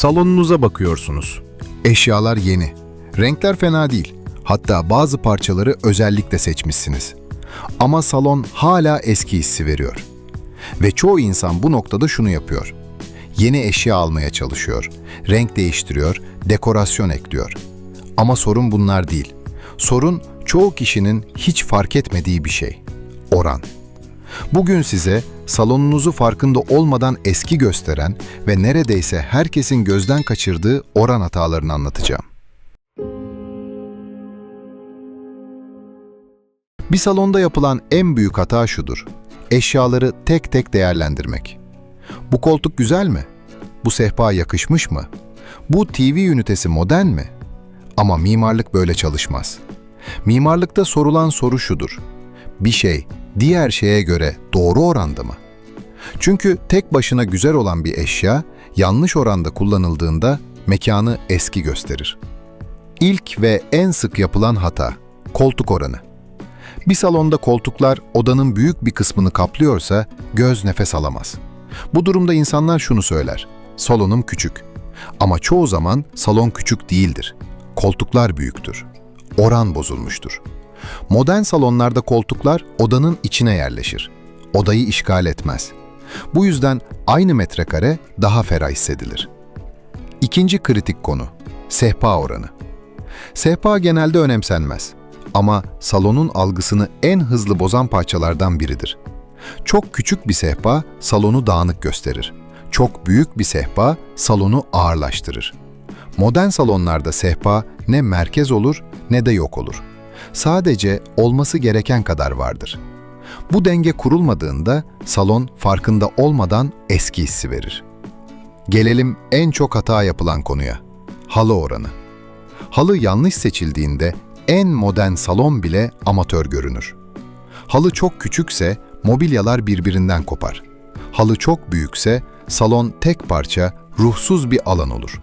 Salonunuza bakıyorsunuz. Eşyalar yeni. Renkler fena değil. Hatta bazı parçaları özellikle seçmişsiniz. Ama salon hala eski hissi veriyor. Ve çoğu insan bu noktada şunu yapıyor. Yeni eşya almaya çalışıyor. Renk değiştiriyor, dekorasyon ekliyor. Ama sorun bunlar değil. Sorun çoğu kişinin hiç fark etmediği bir şey. Oran. Bugün size salonunuzu farkında olmadan eski gösteren ve neredeyse herkesin gözden kaçırdığı oran hatalarını anlatacağım. Bir salonda yapılan en büyük hata şudur. Eşyaları tek tek değerlendirmek. Bu koltuk güzel mi? Bu sehpa yakışmış mı? Bu TV ünitesi modern mi? Ama mimarlık böyle çalışmaz. Mimarlıkta sorulan soru şudur. Bir şey diğer şeye göre doğru oranda mı? Çünkü tek başına güzel olan bir eşya yanlış oranda kullanıldığında mekanı eski gösterir. İlk ve en sık yapılan hata koltuk oranı. Bir salonda koltuklar odanın büyük bir kısmını kaplıyorsa göz nefes alamaz. Bu durumda insanlar şunu söyler. Salonum küçük. Ama çoğu zaman salon küçük değildir. Koltuklar büyüktür. Oran bozulmuştur. Modern salonlarda koltuklar odanın içine yerleşir. Odayı işgal etmez. Bu yüzden aynı metrekare daha ferah hissedilir. İkinci kritik konu, sehpa oranı. Sehpa genelde önemsenmez ama salonun algısını en hızlı bozan parçalardan biridir. Çok küçük bir sehpa salonu dağınık gösterir. Çok büyük bir sehpa salonu ağırlaştırır. Modern salonlarda sehpa ne merkez olur ne de yok olur. Sadece olması gereken kadar vardır. Bu denge kurulmadığında salon farkında olmadan eski hissi verir. Gelelim en çok hata yapılan konuya. Halı oranı. Halı yanlış seçildiğinde en modern salon bile amatör görünür. Halı çok küçükse mobilyalar birbirinden kopar. Halı çok büyükse salon tek parça, ruhsuz bir alan olur.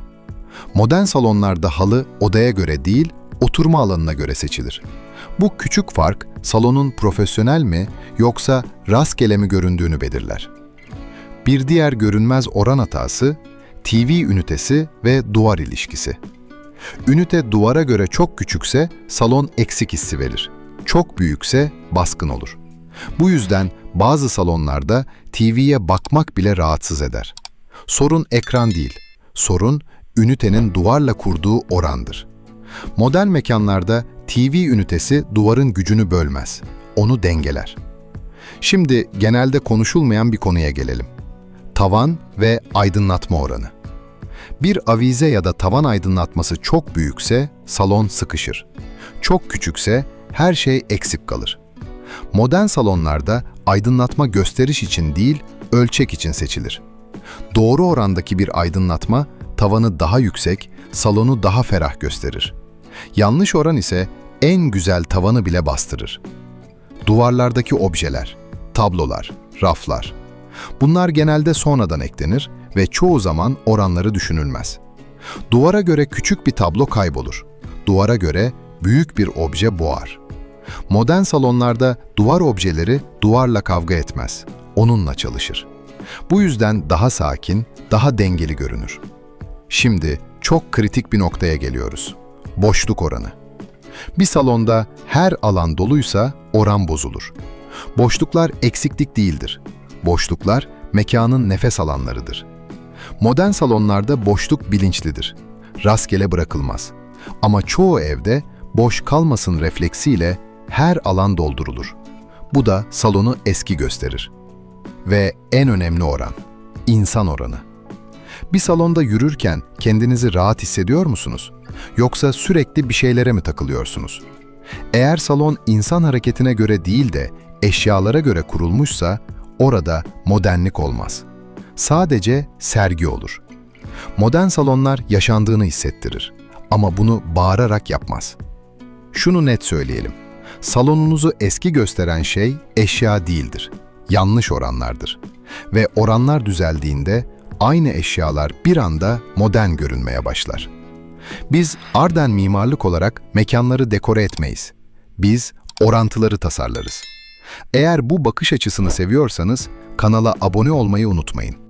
Modern salonlarda halı odaya göre değil, oturma alanına göre seçilir. Bu küçük fark salonun profesyonel mi yoksa rastgele mi göründüğünü belirler. Bir diğer görünmez oran hatası TV ünitesi ve duvar ilişkisi. Ünite duvara göre çok küçükse salon eksik hissi verir. Çok büyükse baskın olur. Bu yüzden bazı salonlarda TV'ye bakmak bile rahatsız eder. Sorun ekran değil, sorun ünitenin duvarla kurduğu orandır. Modern mekanlarda TV ünitesi duvarın gücünü bölmez, onu dengeler. Şimdi genelde konuşulmayan bir konuya gelelim. Tavan ve aydınlatma oranı. Bir avize ya da tavan aydınlatması çok büyükse salon sıkışır. Çok küçükse her şey eksik kalır. Modern salonlarda aydınlatma gösteriş için değil, ölçek için seçilir. Doğru orandaki bir aydınlatma tavanı daha yüksek, salonu daha ferah gösterir. Yanlış oran ise en güzel tavanı bile bastırır. Duvarlardaki objeler, tablolar, raflar. Bunlar genelde sonradan eklenir ve çoğu zaman oranları düşünülmez. Duvara göre küçük bir tablo kaybolur. Duvara göre büyük bir obje boğar. Modern salonlarda duvar objeleri duvarla kavga etmez. Onunla çalışır. Bu yüzden daha sakin, daha dengeli görünür. Şimdi çok kritik bir noktaya geliyoruz. Boşluk oranı. Bir salonda her alan doluysa oran bozulur. Boşluklar eksiklik değildir. Boşluklar mekanın nefes alanlarıdır. Modern salonlarda boşluk bilinçlidir. Rastgele bırakılmaz. Ama çoğu evde boş kalmasın refleksiyle her alan doldurulur. Bu da salonu eski gösterir. Ve en önemli oran, insan oranı. Bir salonda yürürken kendinizi rahat hissediyor musunuz? Yoksa sürekli bir şeylere mi takılıyorsunuz? Eğer salon insan hareketine göre değil de eşyalara göre kurulmuşsa orada modernlik olmaz. Sadece sergi olur. Modern salonlar yaşandığını hissettirir ama bunu bağırarak yapmaz. Şunu net söyleyelim. Salonunuzu eski gösteren şey eşya değildir. Yanlış oranlardır. Ve oranlar düzeldiğinde aynı eşyalar bir anda modern görünmeye başlar. Biz Arden mimarlık olarak mekanları dekore etmeyiz. Biz orantıları tasarlarız. Eğer bu bakış açısını seviyorsanız kanala abone olmayı unutmayın.